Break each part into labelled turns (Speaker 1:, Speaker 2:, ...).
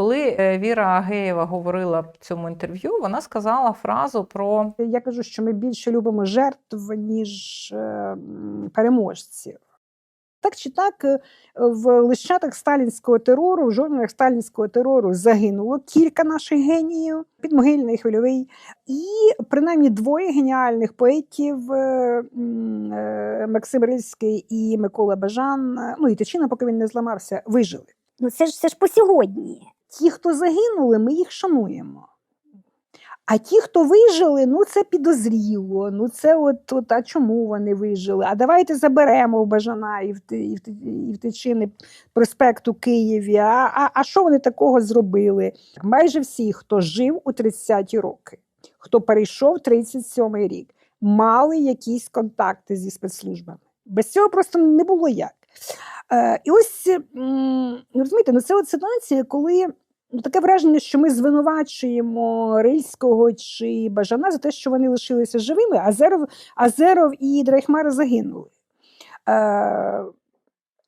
Speaker 1: Коли е, Віра Агеєва говорила в цьому інтерв'ю, вона сказала фразу про
Speaker 2: Я кажу, що ми більше любимо жертв, ніж е, переможців. Так чи так, е, в лищатах сталінського терору, в журналах сталінського терору загинуло кілька наших геніїв, підмогильний хвильовий, і принаймні двоє геніальних поетів Максим Рильський і Микола Бажан, ну і Тичина, поки він не зламався, вижили.
Speaker 3: Ну це ж це ж по сьогодні.
Speaker 2: Ті, хто загинули, ми їх шануємо. А ті, хто вижили, ну це підозріло. Ну це от, от а чому вони вижили? А давайте заберемо в Бажана і в, і в, і в Тичини проспект у Києві. А, а, а що вони такого зробили? Майже всі, хто жив у 30-ті роки, хто перейшов 37-й рік, мали якісь контакти зі спецслужбами. Без цього просто не було як. Е, і ось розумієте, ну це от ситуація, коли ну, таке враження, що ми звинувачуємо Рильського чи Бажана за те, що вони лишилися живими, Азеров, Азеров і Драйхмар загинули. Е,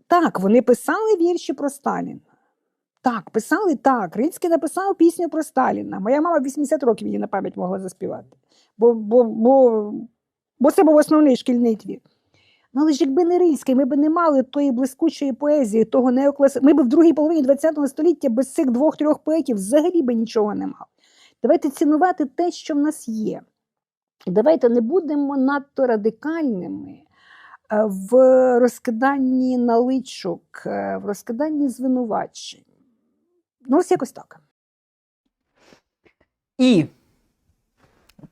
Speaker 2: так, вони писали вірші про Сталіна. Так, писали так. Рильський написав пісню про Сталіна. Моя мама 80 років її на пам'ять могла заспівати. Бо, бо, бо, бо це був основний шкільний твір. Ну, але ж якби не Рильський, ми б не мали тої блискучої поезії, того неокласи. Ми б в другій половині ХХ століття без цих двох-трьох поетів взагалі би нічого не мали. Давайте цінувати те, що в нас є. Давайте не будемо надто радикальними е, в розкиданні наличок, е, в розкиданні звинувачень. Ну, ось якось так.
Speaker 1: і.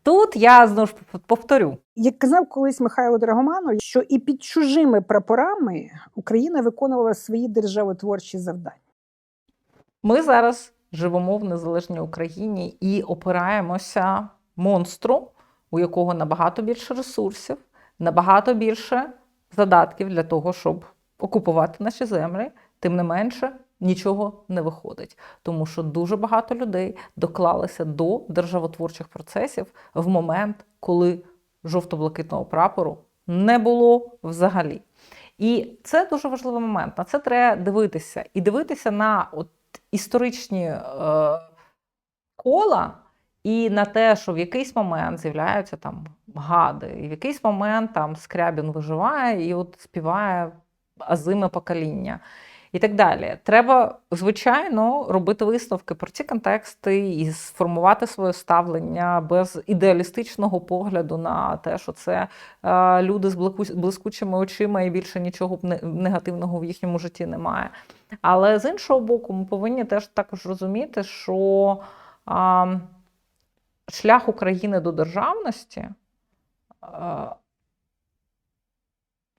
Speaker 1: Тут я знову ж повторю:
Speaker 2: Як казав колись Михайло Драгоманов, що і під чужими прапорами Україна виконувала свої державотворчі завдання.
Speaker 1: ми зараз живемо в незалежній Україні і опираємося монстру, у якого набагато більше ресурсів, набагато більше задатків для того, щоб окупувати наші землі. Тим не менше, нічого не виходить, тому що дуже багато людей доклалися до державотворчих процесів в момент, коли жовто-блакитного прапору не було взагалі. І це дуже важливий момент. На це треба дивитися. І дивитися на от історичні е, кола, і на те, що в якийсь момент з'являються там гади, і в якийсь момент там Скрябін виживає і от співає азиме покоління. І так далі. Треба, звичайно, робити висновки про ці контексти і сформувати своє ставлення без ідеалістичного погляду на те, що це е, люди з блискучими очима і більше нічого негативного в їхньому житті немає. Але з іншого боку, ми повинні теж також розуміти, що а, шлях України до державності а,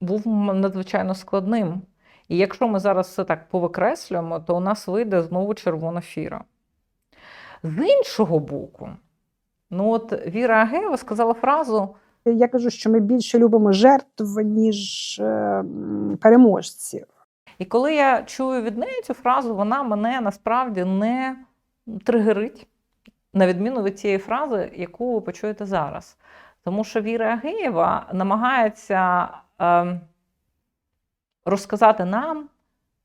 Speaker 1: був надзвичайно складним. І якщо ми зараз все так повикреслюємо, то у нас вийде знову червона фіра. З іншого боку, ну от Віра Агеєва сказала фразу:
Speaker 2: Я кажу, що ми більше любимо жертв, ніж е, переможців.
Speaker 1: І коли я чую від неї цю фразу, вона мене насправді не тригерить, на відміну від цієї фрази, яку ви почуєте зараз. Тому що Віра Агеєва намагається е, розказати нам,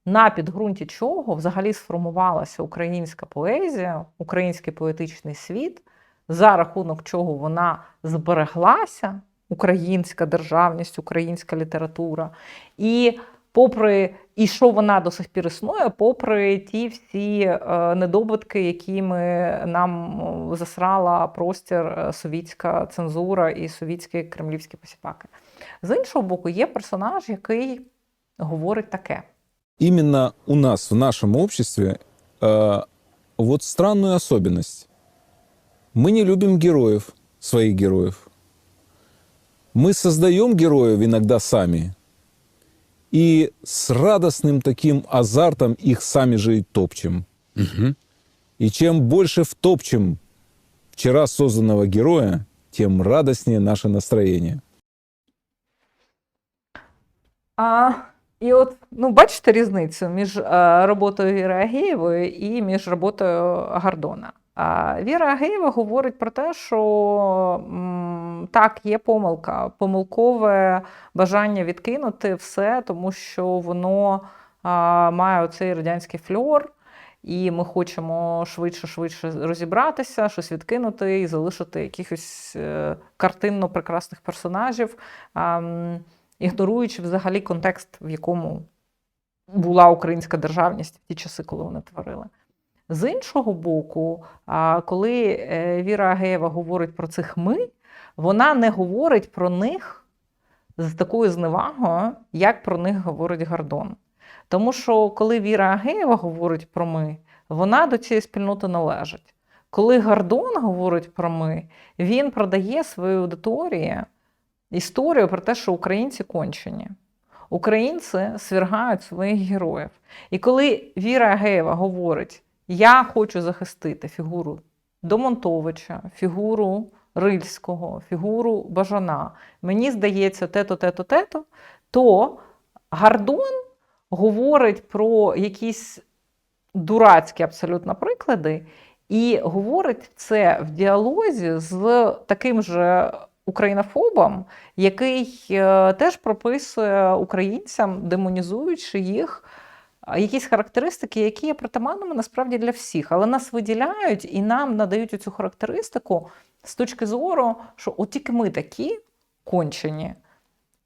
Speaker 1: на підґрунті чого взагалі сформувалася українська поезія, український поетичний світ, за рахунок чого вона збереглася, українська державність, українська література. І попри і що вона до сих пір існує, попри ті всі е, недобитки, якими нам е, засрала простір е, совітська цензура і совітські кремлівські посіпаки. З іншого боку, є персонаж, який говорить таке.
Speaker 4: именно у нас, в нашем обществе, э, вот странную особенность. Мы не любим героев, своих героев. Мы создаем героев иногда сами. И с радостным таким азартом их сами же и топчем. И чем больше втопчем вчера созданного героя, тем радостнее наше настроение.
Speaker 1: А, і от, ну, бачите різницю між е, роботою Віри Агеєвої і між роботою Гордона. Віра Агеєва говорить про те, що так, є помилка, помилкове бажання відкинути все, тому що воно має оцей радянський фльор. і ми хочемо швидше, швидше розібратися, щось відкинути і залишити якихось е, картинно прекрасних персонажів, ігноруючи взагалі контекст, в якому була українська державність в ті часи, коли вони творили. З іншого боку, коли е, Віра Агеєва говорить про цих ми, вона не говорить про них з такою зневагою, як про них говорить Гордон. Тому що коли Віра Агеєва говорить про ми, вона до цієї спільноти належить. Коли Гордон говорить про ми, він продає своїй аудиторії історію про те, що українці кончені. Українці свергають своїх героїв. І коли Віра Агеєва говорить, я хочу захистити фігуру Домонтовича, фігуру Рильського, фігуру Бажана, мені здається, те-то, те-то, те-то, то Гордон говорить про якісь дурацькі абсолютно приклади, і говорить це в діалозі з таким же українофобом, який е, теж прописує українцям, демонізуючи їх. Якісь характеристики, які є притаманними насправді для всіх, але нас виділяють і нам надають цю характеристику з точки зору, що от тільки ми такі кончені,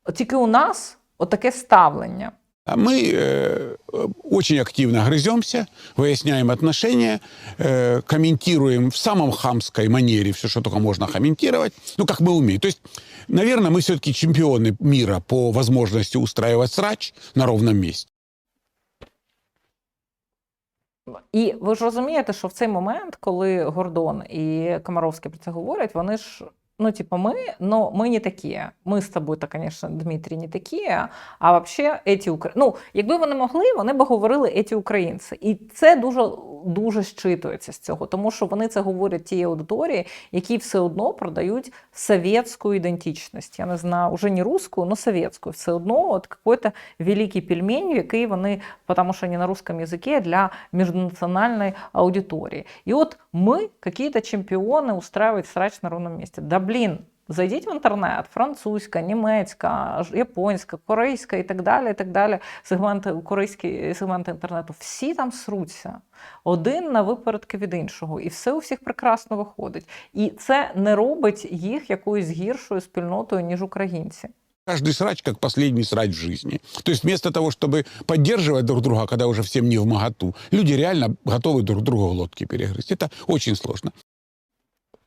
Speaker 1: от тільки у нас отаке ставлення.
Speaker 5: А мы э, очень активно грыземся, выясняем отношения, э, комментируем в самом хамской манере все, что только можно комментировать, ну, как мы умеем. То есть, наверное, мы все-таки чемпионы мира по возможности устраивать срач на ровном месте.
Speaker 1: І ви ж розумієте, що в цей момент, коли Гордон і Комаровський про це говорять, вони ж. Ну, типа, мы, но мы не такі. Ми з тобою, то, звісно, Дмитрій, не такі, а вообще еті українці. Ну, якби вони могли, вони б говорили еті українці. І це дуже, дуже щитується з цього, тому що вони це говорять тій аудиторії, які все одно продають совєтську ідентичність. Я не знаю, уже не русську, але совєтську. Все одно от какой-то великий пельмень, який вони, тому що не на русском языке, для межнациональной аудитории. И вот мы, какие-то чемпионы, устраивать срач на ровном месте. Да блін, зайдіть в інтернет, французька, німецька, ж- японська, корейська і так далі. і так далі. Сегменти, корейські сегменти інтернету, всі там сруться. Один на випередки від іншого. І все у всіх прекрасно виходить. І це не робить їх якоюсь гіршою спільнотою, ніж українці.
Speaker 5: Каждый срач как последний срач в жизни. То есть вместо того, чтобы поддерживать друг друга, когда уже всем не в моготу, люди реально готовы друг другу глотки перегрызть. Это очень сложно.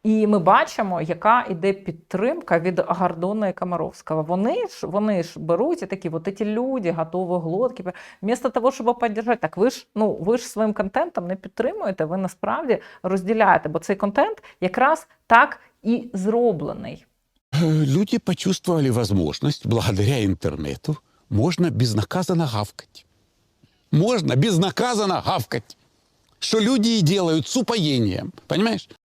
Speaker 1: І ми бачимо, яка іде підтримка від Гордона і Комаровського. Вони ж вони ж беруть і такі, от ці люди готові глотки. Вмісто того, щоб підтримати, так ви ж ну ви ж своїм контентом не підтримуєте, ви насправді розділяєте, бо цей контент якраз так і зроблений.
Speaker 5: Люди почувствовали возможность, благодаря интернету, можно безнаказанно гавкать. Можно безнаказанно гавкать. Что люди и делают с упоением. Понимаешь?